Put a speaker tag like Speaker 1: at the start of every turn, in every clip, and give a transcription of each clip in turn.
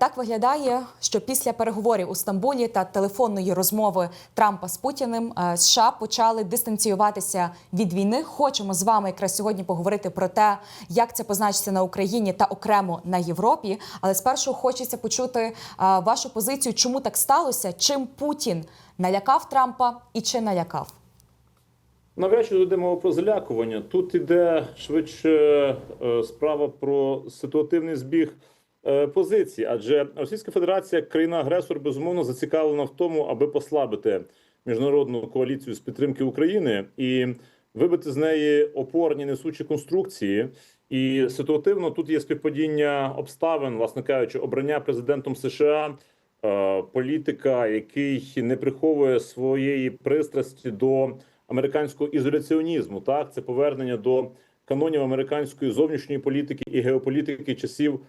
Speaker 1: Так виглядає, що після переговорів у Стамбулі та телефонної розмови Трампа з Путіним е, США почали дистанціюватися від війни. Хочемо з вами якраз сьогодні поговорити про те, як це позначиться на Україні та окремо на Європі. Але спершу хочеться почути е, вашу позицію, чому так сталося, чим Путін налякав Трампа і чи налякав.
Speaker 2: Навряд чи йде мова про залякування. Тут іде швидше е, справа про ситуативний збіг позицій, адже Російська Федерація, країна-агресор, безумовно зацікавлена в тому, аби послабити міжнародну коаліцію з підтримки України і вибити з неї опорні несучі конструкції. І ситуативно тут є співпадіння обставин, власне кажучи, обрання президентом США. е, Політика, який не приховує своєї пристрасті до американського ізоляціонізму. Так, це повернення до канонів американської зовнішньої політики і геополітики часів е,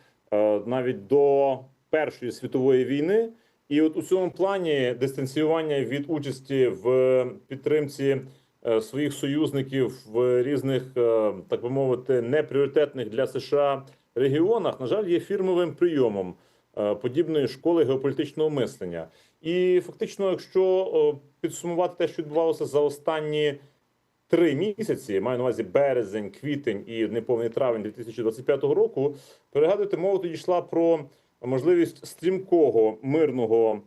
Speaker 2: навіть до Першої світової війни. І от у цьому плані дистанціювання від участі в підтримці е, своїх союзників в різних, е, так би мовити, непріоритетних для США регіонах, на жаль, є фірмовим прийомом е, подібної школи геополітичного мислення. І фактично, якщо е, підсумувати те, що відбувалося за останні три місяці, маю на увазі березень, квітень і неповний травень 2025 року, перегадуйте, мова тоді йшла про можливість стрімкого мирного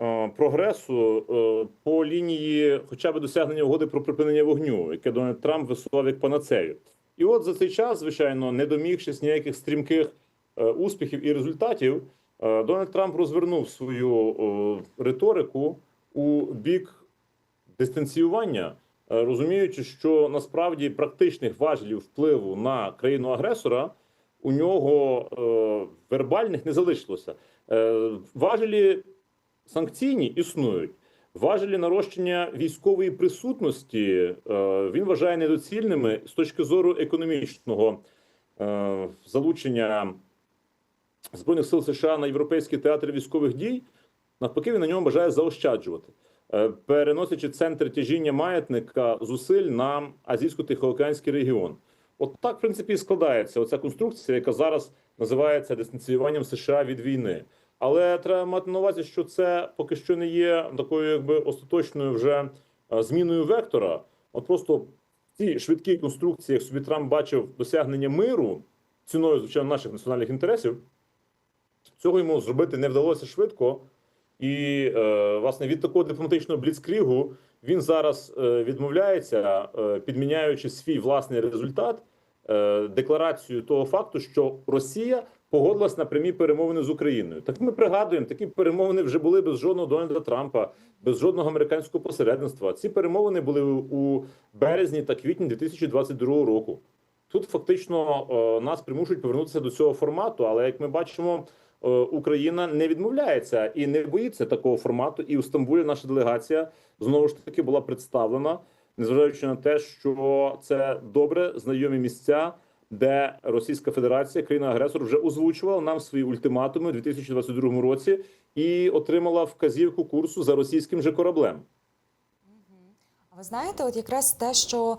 Speaker 2: е, прогресу е, по лінії, хоча б досягнення угоди про припинення вогню, яке Дональд Трамп висував як панацею. І от за цей час, звичайно, не домігшись ніяких стрімких е, успіхів і результатів, е, Дональд Трамп розвернув свою е, риторику у бік дистанціювання, розуміючи, що насправді практичних важелів впливу на країну агресора у нього е, вербальних не залишилося. Е, важелі санкційні існують. Важелі нарощення військової присутності е, він вважає недоцільними з точки зору економічного е, залучення збройних сил США на європейські театри військових дій. Навпаки, він на ньому бажає заощаджувати, е, переносячи центр тяжіння маятника зусиль на азійсько-тихоокеанський регіон. От так, в принципі, і складається оця конструкція, яка зараз називається дистанціюванням США від війни. Але треба мати на увазі, що це поки що не є такою, якби остаточною вже е, зміною вектора. От просто в цій швидкій конструкції, як собі Трамп бачив досягнення миру ціною звичайно наших національних інтересів, цього йому зробити не вдалося швидко. І е, власне від такого дипломатичного бліцкрігу він зараз е, відмовляється, е, підміняючи свій власний результат декларацію того факту, що Росія погодилась на прямі перемовини з Україною. Так ми пригадуємо, такі перемовини вже були без жодного Дональда Трампа, без жодного американського посередництва. Ці перемовини були у березні та квітні 2022 року. Тут фактично нас примушують повернутися до цього формату, але як ми бачимо. Е, Україна не відмовляється і не боїться такого формату. І у Стамбулі наша делегація знову ж таки була представлена, незважаючи на те, що це добре знайомі місця, де Російська Федерація, країна-агресор, вже озвучувала нам свої ультиматуми у 2022 році і отримала вказівку курсу за російським же кораблем.
Speaker 1: А ви знаєте, от якраз те, що.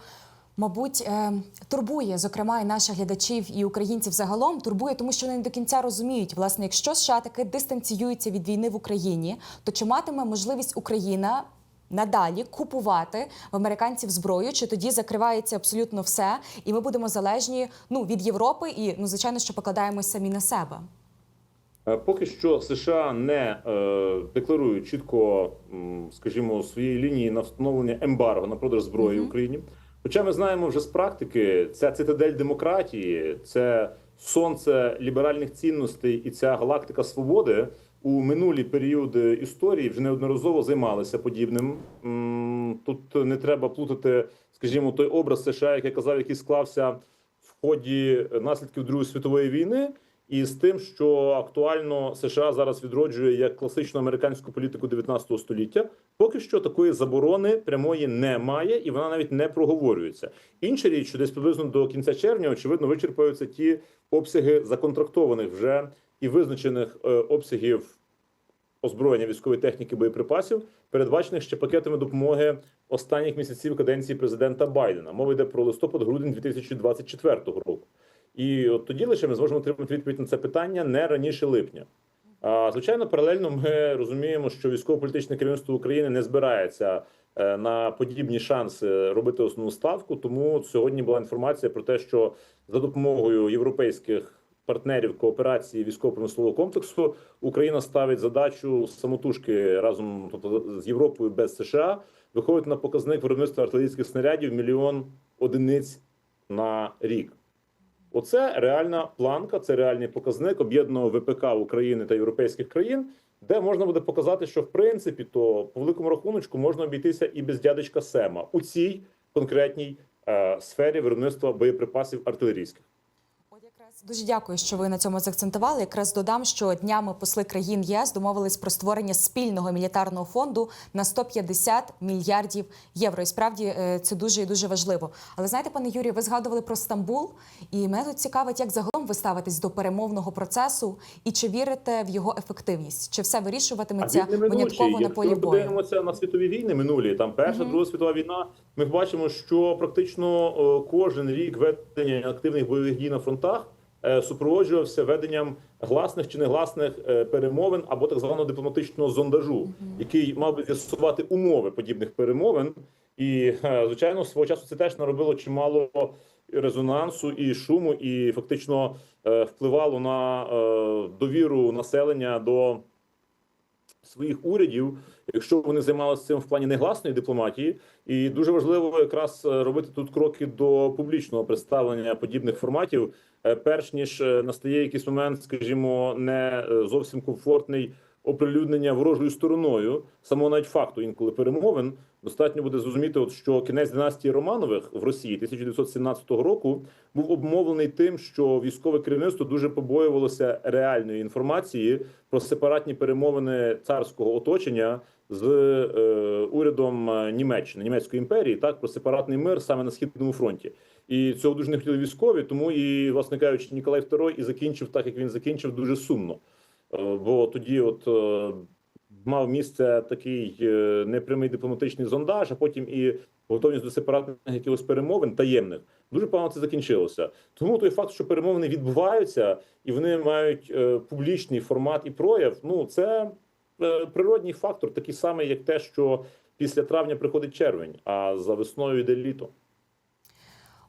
Speaker 1: Мабуть, е, турбує, зокрема, і наших глядачів і українців загалом турбує, тому що вони не до кінця розуміють, власне, якщо США таки дистанціюється від війни в Україні, то чи матиме можливість Україна надалі купувати в американців зброю, чи тоді закривається абсолютно все, і ми будемо залежні ну від Європи, і ну звичайно, що покладаємось самі на себе.
Speaker 2: Е, Поки що США не е, декларують чітко, скажімо, своєї лінії на встановлення ембарго на продаж зброї
Speaker 1: Мгм.
Speaker 2: Україні. Хоча ми знаємо вже з практики, ця цитадель демократії, це сонце ліберальних цінностей і ця галактика свободи у минулі періоди історії вже неодноразово займалися подібним. Тут не треба плутати, скажімо, той образ США, який казав, який склався в ході наслідків Другої світової війни. І з тим, що актуально США зараз відроджує як класичну американську політику 19 століття, поки що такої заборони прямої немає, і вона навіть не проговорюється. Інша річ, що десь приблизно до кінця червня, очевидно, вичерпаються ті обсяги законтрактованих вже і визначених е, обсягів озброєння військової техніки боєприпасів, передбачених ще пакетами допомоги останніх місяців каденції президента Байдена. Мова йде про листопад-грудень 2024 року. І от тоді лише ми зможемо отримати відповідь на це питання не раніше липня. А, Звичайно, паралельно ми розуміємо, що військово-політичне керівництво України не збирається е, на подібні шанси робити основну ставку. Тому сьогодні була інформація про те, що за допомогою європейських партнерів кооперації військово-промислового комплексу Україна ставить задачу самотужки разом тобто з Європою без США виходить на показник виробництва артилерійських снарядів мільйон одиниць на рік. Оце реальна планка, це реальний показник об'єднаного ВПК України та європейських країн, де можна буде показати, що в принципі то по великому рахуночку можна обійтися і без дядечка Сема у цій конкретній е, сфері виробництва боєприпасів артилерійських.
Speaker 1: Дуже дякую, що ви на цьому заакцентували. Якраз додам, що днями посли країн ЄС домовились про створення спільного мілітарного фонду на 150 мільярдів євро. І справді е, це дуже і дуже важливо. Але знаєте, пане Юрію, ви згадували про Стамбул, і мене тут цікавить, як загалом ви ставитесь до перемовного процесу і чи вірите в його ефективність? Чи все вирішуватиметься винятково на полі
Speaker 2: ми
Speaker 1: бою?
Speaker 2: подивимося на світові війни минулі, там перша, друга світова війна. Ми бачимо, що практично е, кожен рік ведення активних бойових дій на фронтах супроводжувався веденням гласних чи негласних е, перемовин або так званого дипломатичного зондажу, який мав би з'ясувати умови подібних перемовин. І е, звичайно, свого часу це теж наробило чимало резонансу і шуму, і фактично е, впливало на е, довіру населення до своїх урядів, якщо вони займалися цим в плані негласної дипломатії, і дуже важливо якраз е, робити тут кроки до публічного представлення подібних форматів, е, перш ніж е, настає якийсь момент, скажімо, не зовсім комфортний оприлюднення ворожою стороною самого навіть факту інколи перемовин. Достатньо буде зрозуміти, от що кінець династії Романових в Росії 1917 року був обмовлений тим, що військове керівництво дуже побоювалося реальної інформації про сепаратні перемовини царського оточення з е, урядом Німеччини, німецької імперії, так про сепаратний мир саме на східному фронті. І цього дуже не хотіли військові, тому і, власне кажучи, Ніколай II і закінчив так, як він закінчив, дуже сумно. Е, Бо тоді, от е, мав місце такий е, непрямий дипломатичний зондаж, а потім і готовність до сепаратних якихось перемовин таємних. Дуже погано це закінчилося. Тому той факт, що перемовини відбуваються і вони мають публічний формат і прояв. Ну це природній фактор, такий самий, як те, що після травня приходить червень, а за весною йде літо.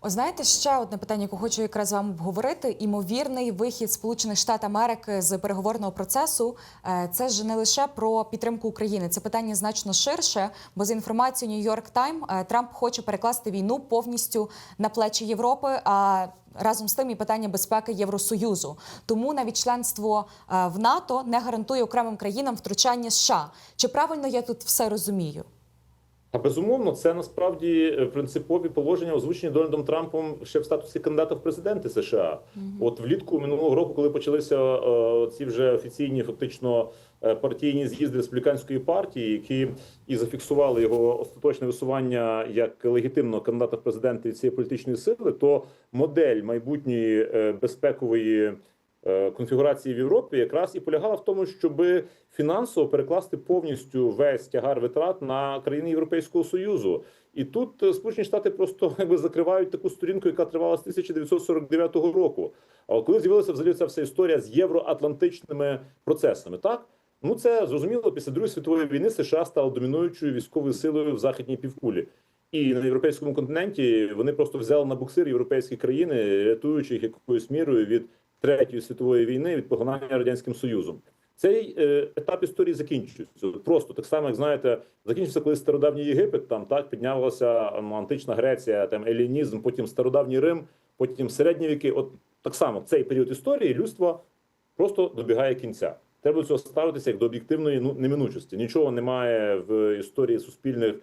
Speaker 1: О, знаєте, ще одне питання, яке хочу якраз з вами обговорити. Імовірний вихід Сполучених Штатів Америки з переговорного процесу. е, Це ж не лише про підтримку України. Це питання значно ширше. Бо за інформацією Нью-Йорк Тайм е, Трамп хоче перекласти війну повністю на плечі Європи. А разом з тим і питання безпеки Євросоюзу. Тому навіть членство е, в НАТО не гарантує окремим країнам втручання США. Чи правильно я тут все розумію?
Speaker 2: А безумовно, це насправді е, принципові положення, озвучені Дональдом Трампом ще в статусі кандидата в президенти США. От влітку минулого року, коли почалися е, ці вже офіційні, фактично е, партійні з'їзди республіканської партії, які і зафіксували його остаточне висування як легітимного кандидата в президенти від цієї політичної сили, то модель майбутньої е, безпекової конфігурації в Європі якраз і полягала в тому, щоб фінансово перекласти повністю весь тягар витрат на країни Європейського союзу. І тут е, Сполучені Штати просто якби закривають таку сторінку, яка тривала з 1949 року. А коли з'явилася взагалі ця вся історія з євроатлантичними процесами, так ну це зрозуміло після другої світової війни США стало домінуючою військовою силою в західній півкулі. І на європейському континенті вони просто взяли на буксир європейські країни, рятуючи їх якоюсь мірою від третьої світової війни від поглинання радянським союзом. Цей е, етап історії закінчується. Просто так само, як знаєте, закінчився коли стародавній Єгипет, там так піднялася м, антична Греція, там елінізм, потім стародавній Рим, потім середні віки. От так само цей період історії людство просто добігає кінця. Треба цього ставитися як до об'єктивної ну, неминучості. Нічого немає в історії суспільних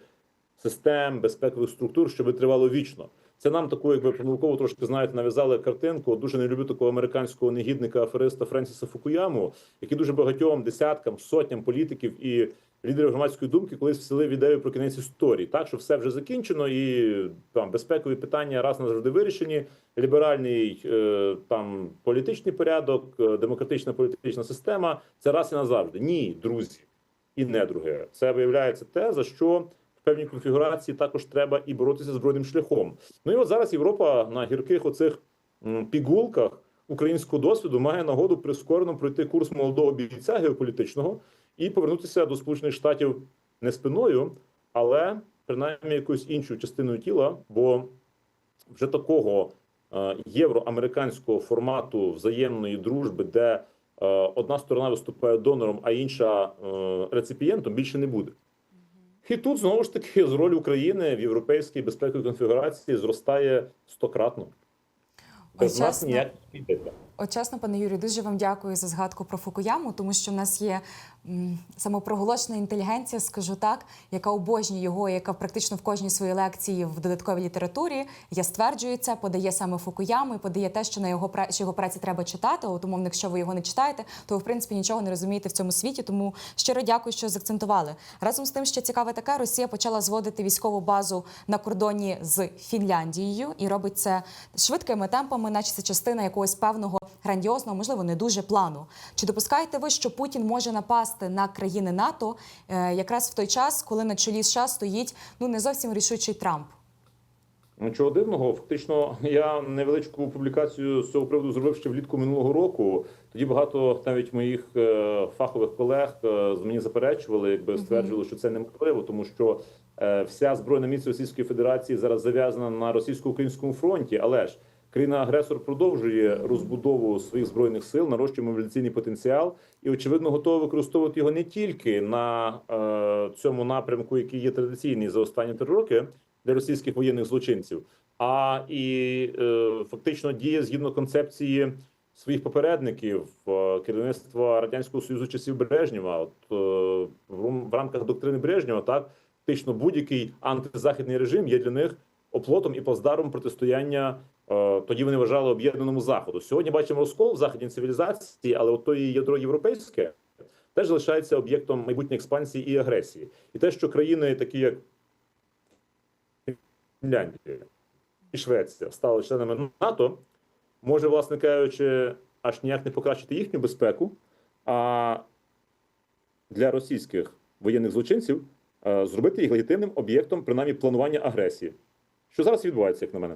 Speaker 2: систем, безпекових структур, що тривало вічно. Це нам таку, якби помилково трошки знаєте, нав'язали картинку. Дуже не люблю такого американського негідника афериста Френсіса Фукуяму, який дуже багатьом десяткам, сотням політиків і лідерів громадської думки колись вселив ідею про кінець історії. Так що все вже закінчено, і там безпекові питання раз назавжди вирішені. Ліберальний е, там політичний порядок, е, демократична політична система це раз і назавжди. Ні, друзі і недруги. Це виявляється те, за що певній конфігурації також треба і боротися збройним шляхом. Ну і от зараз Європа на гірких оцих пігулках українського досвіду має нагоду прискорено пройти курс молодого бійця геополітичного і повернутися до Сполучених Штатів не спиною, але принаймні якоюсь іншою частиною тіла, бо вже такого е, євроамериканського формату взаємної дружби, де е, одна сторона виступає донором, а інша е, реципієнтом, більше не буде. І тут знову ж таки з роль України в європейській безпековій конфігурації зростає стократно. Без
Speaker 1: Ось
Speaker 2: нас ніяк йдеться.
Speaker 1: От пане Юрію, дуже вам дякую за згадку про Фукуяму, тому що в нас є самопроголошена інтелігенція, скажу так, яка обожнює його, яка практично в кожній своїй лекції в додатковій літературі я стверджую це, подає саме Фукуяму подає те, що на його що його праці треба читати. От, умовно, якщо ви його не читаєте, то ви в принципі нічого не розумієте в цьому світі. Тому щиро дякую, що закцентували. Разом з тим, що цікаве таке, Росія почала зводити військову базу на кордоні з Фінляндією і робить це швидкими темпами, наче це частина якогось певного грандіозного, можливо, не дуже плану. Чи допускаєте ви, що Путін може напасти на країни НАТО е, якраз в той час, коли на чолі США стоїть ну не зовсім рішучий Трамп?
Speaker 2: Нічого дивного. Фактично, я невеличку публікацію з цього приводу зробив ще влітку минулого року. Тоді багато навіть моїх е, фахових колег е, з мені заперечували, якби стверджували, що це неможливо, тому що вся збройна міць Російської Федерації зараз зав'язана на російсько-українському фронті. Але ж країна-агресор продовжує розбудову своїх збройних сил, нарощує мобілізаційний потенціал і, очевидно, готова використовувати його не тільки на е, цьому напрямку, який є традиційний за останні три роки для російських воєнних злочинців, а і е, фактично діє згідно концепції своїх попередників е, керівництва радянського союзу часів Брежнєва. От е, в рамках доктрини Брежнєва, так фактично будь-який антизахідний режим є для них оплотом і плацдармом протистояння. Е, Тоді вони вважали об'єднаному заходу. Сьогодні бачимо розкол в західній цивілізації, але от то ядро європейське теж залишається об'єктом майбутньої експансії і агресії. І те, що країни, такі як Фінляндія і Швеція стали членами НАТО, може, власне кажучи, аж ніяк не покращити їхню безпеку, а для російських воєнних злочинців е, зробити їх легітимним об'єктом принаймні планування агресії. Що зараз відбувається, як на мене?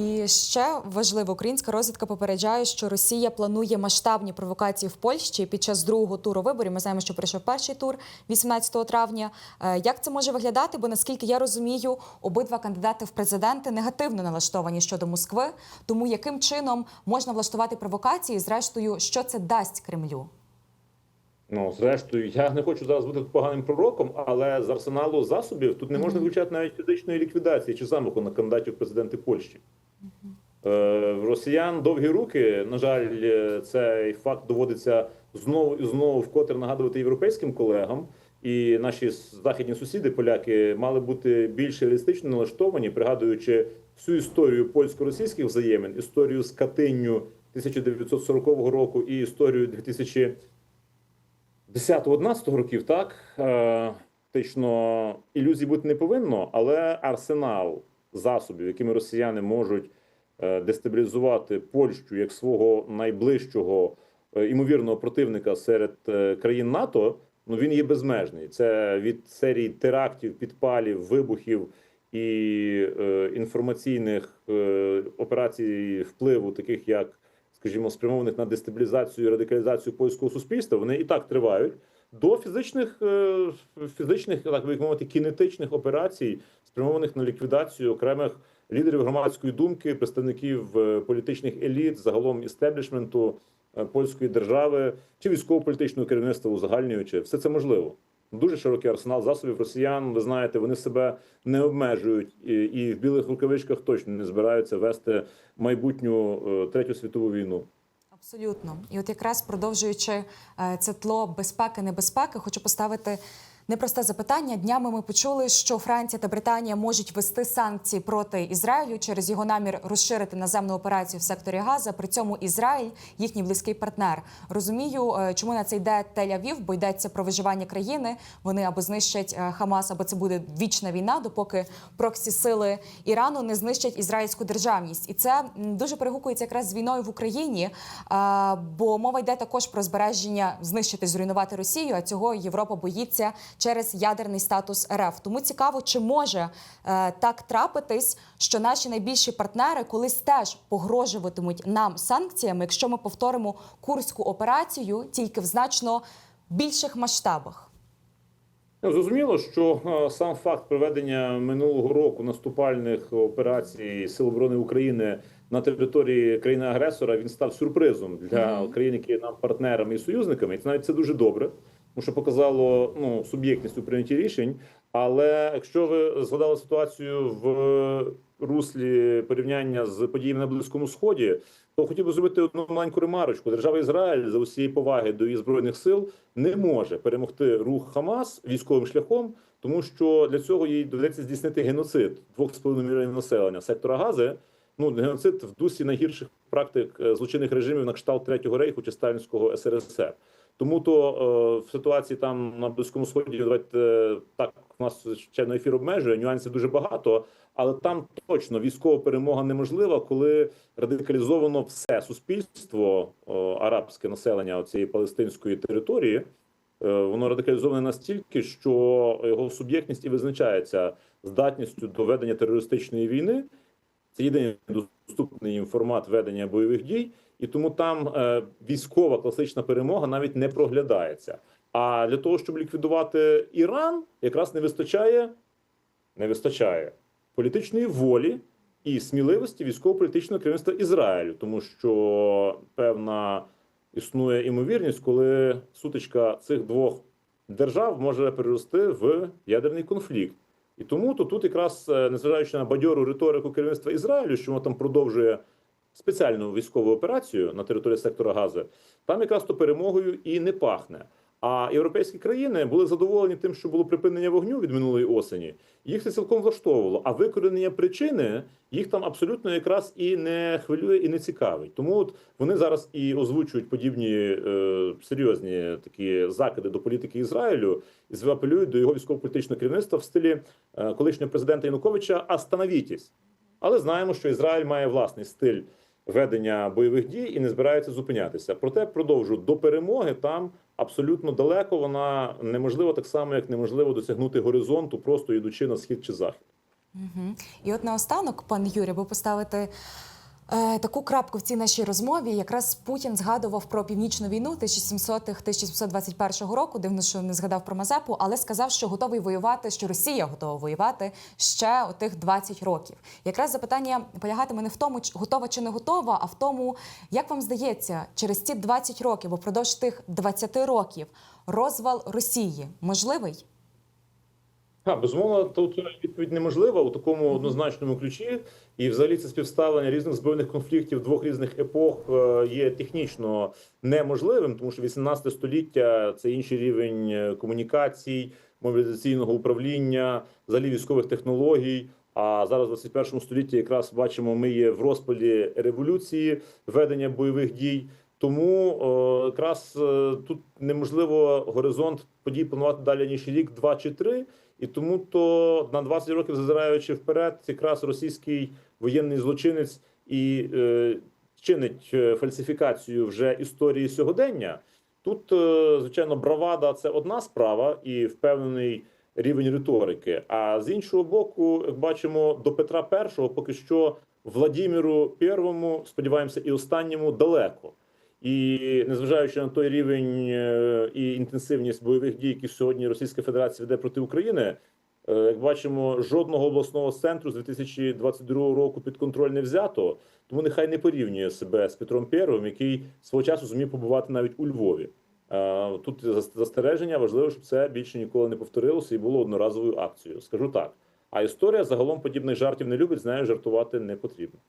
Speaker 1: І ще важливо, українська розвідка попереджає, що Росія планує масштабні провокації в Польщі під час другого туру виборів. Ми знаємо, що прийшов перший тур 18 травня. Е, Як це може виглядати? Бо наскільки я розумію, обидва кандидати в президенти негативно налаштовані щодо Москви. Тому яким чином можна влаштувати провокації? Зрештою, що це дасть Кремлю?
Speaker 2: Ну, зрештою, я не хочу зараз бути поганим пророком, але з арсеналу засобів тут не можна виключати навіть фізичної ліквідації чи замаху на кандидатів президенти Польщі. Е, в росіян довгі руки. На жаль, цей факт доводиться знову і знову вкотре нагадувати європейським колегам. І наші західні сусіди, поляки, мали бути більш реалістично налаштовані, пригадуючи всю історію польсько-російських взаємин, історію з Катинню 1940 року і історію 2000 10-11 років, так е, фактично ілюзій бути не повинно, але арсенал засобів, якими росіяни можуть е, дестабілізувати Польщу як свого найближчого е, імовірного противника серед е, країн НАТО, ну він є безмежний. Це від серії терактів, підпалів, вибухів і інформаційних операцій впливу, таких як скажімо, спрямованих на дестабілізацію і радикалізацію польського суспільства, вони і так тривають до фізичних, е, фізичних, так би мовити, кінетичних операцій, спрямованих на ліквідацію окремих лідерів громадської думки, представників е, політичних еліт, загалом істеблішменту е, польської держави чи військово-політичного керівництва узагальнюючи, все це можливо. Дуже широкий арсенал засобів росіян. Ви знаєте, вони себе не обмежують і, і в білих рукавичках точно не збираються вести майбутню третю світову війну.
Speaker 1: Абсолютно. І от якраз продовжуючи е, це тло безпеки, небезпеки, хочу поставити непросте запитання. Днями ми почули, що Франція та Британія можуть ввести санкції проти Ізраїлю через його намір розширити наземну операцію в секторі Газа. При цьому Ізраїль їхній близький партнер. Розумію, е, чому на це йде Тель-Авів, бо йдеться про виживання країни. Вони або знищать е, Хамас, або це буде вічна війна, допоки проксі сили Ірану не знищать ізраїльську державність. І це дуже перегукується якраз з війною в Україні. Бо мова йде також про збереження знищити, зруйнувати Росію. А цього Європа боїться через ядерний статус РФ. Тому цікаво, чи може е, так трапитись, що наші найбільші партнери колись теж погрожуватимуть нам санкціями, якщо ми повторимо курську операцію тільки в значно більших масштабах.
Speaker 2: Ну, Зрозуміло, що е, сам факт проведення минулого року наступальних операцій Сил оборони України на території країни-агресора він став сюрпризом для країн, які є нам партнерами і союзниками. І це навіть це дуже добре, тому що показало ну суб'єктність у прийнятті рішень. Але якщо ви згадали ситуацію в руслі порівняння з подіями на Близькому Сході, то хотів би зробити одну маленьку ремарочку. Держава Ізраїль за усієї поваги до її збройних сил не може перемогти рух Хамас військовим шляхом, тому що для цього їй доведеться здійснити геноцид 2,5 мільйонів населення сектора Гази. Ну геноцид в дусі найгірших практик е, злочинних режимів на кшталт третього рейху чи сталінського СРСР. Тому то е, в ситуації там на близькому сході давайте е, так у нас звичайно ефір обмежує нюансів дуже багато, але там точно військова перемога неможлива, коли радикалізовано все суспільство е, арабське населення цієї палестинської території. Е, Воно радикалізоване настільки, що його суб'єктність і визначається здатністю до ведення терористичної війни. Це єдиний доступний їм формат ведення бойових дій, і тому там е, військова класична перемога навіть не проглядається. А для того, щоб ліквідувати Іран, якраз не вистачає, не вистачає політичної волі і сміливості військово-політичного керівництва Ізраїлю, тому що певна існує імовірність, коли сутичка цих двох держав може перерости в ядерний конфлікт. І тому то тут якраз е, незважаючи на бадьору риторику керівництва Ізраїлю, що воно там продовжує спеціальну військову операцію на території сектора Гази, там якраз то перемогою і не пахне. А європейські країни були задоволені тим, що було припинення вогню від минулої осені. Їх це цілком влаштовувало. А викоренення причини їх там абсолютно якраз і не хвилює і не цікавить. Тому от вони зараз і озвучують подібні е, серйозні такі закиди до політики Ізраїлю і апелюють до його військово-політичного керівництва в стилі е, колишнього президента Януковича «Остановітесь». Але знаємо, що Ізраїль має власний стиль ведення бойових дій і не збирається зупинятися. Проте продовжу до перемоги там абсолютно далеко. Вона неможлива так само, як неможливо досягнути горизонту, просто йдучи на схід чи захід.
Speaker 1: Угу. І от наостанок, пан Юрій, ви поставите е, таку крапку в цій нашій розмові. Якраз Путін згадував про північну війну 1700-1721 року. Дивно, що не згадав про Мазепу, але сказав, що готовий воювати, що Росія готова воювати ще отих 20 років. Якраз запитання полягатиме не в тому, чи- готова чи не готова, а в тому, як вам здається, через ці 20 років, упродовж тих 20 років, розвал Росії можливий?
Speaker 2: Ha, безумовно, тут відповідь неможлива у такому однозначному ключі, і взагалі це співставлення різних збройних конфліктів двох різних епох е, є технічно неможливим, тому що 18 століття це інший рівень е, комунікацій, мобілізаційного управління, взагалі військових технологій. А зараз, в 21 столітті, якраз бачимо, ми є в розпалі революції ведення бойових дій. Тому о, якраз е, тут неможливо горизонт подій планувати далі ніж рік, два чи три. І тому то на 20 років зазираючи вперед, якраз російський воєнний злочинець і е, чинить е, фальсифікацію вже історії сьогодення. Тут, е, звичайно, бравада це одна справа і впевнений рівень риторики. А з іншого боку, як бачимо, до Петра І поки що Владіміру І, сподіваємося, і останньому далеко. І незважаючи на той рівень е, і інтенсивність бойових дій, які сьогодні Російська Федерація веде проти України, е, як бачимо, жодного обласного центру з 2022 року під контроль не взято. Тому нехай не порівнює себе з Петром І, який свого часу зумів побувати навіть у Львові. Е, Тут зас- застереження важливо, щоб це більше ніколи не повторилося і було одноразовою акцією. Скажу так. А історія загалом подібних жартів не любить, знає, жартувати не потрібно.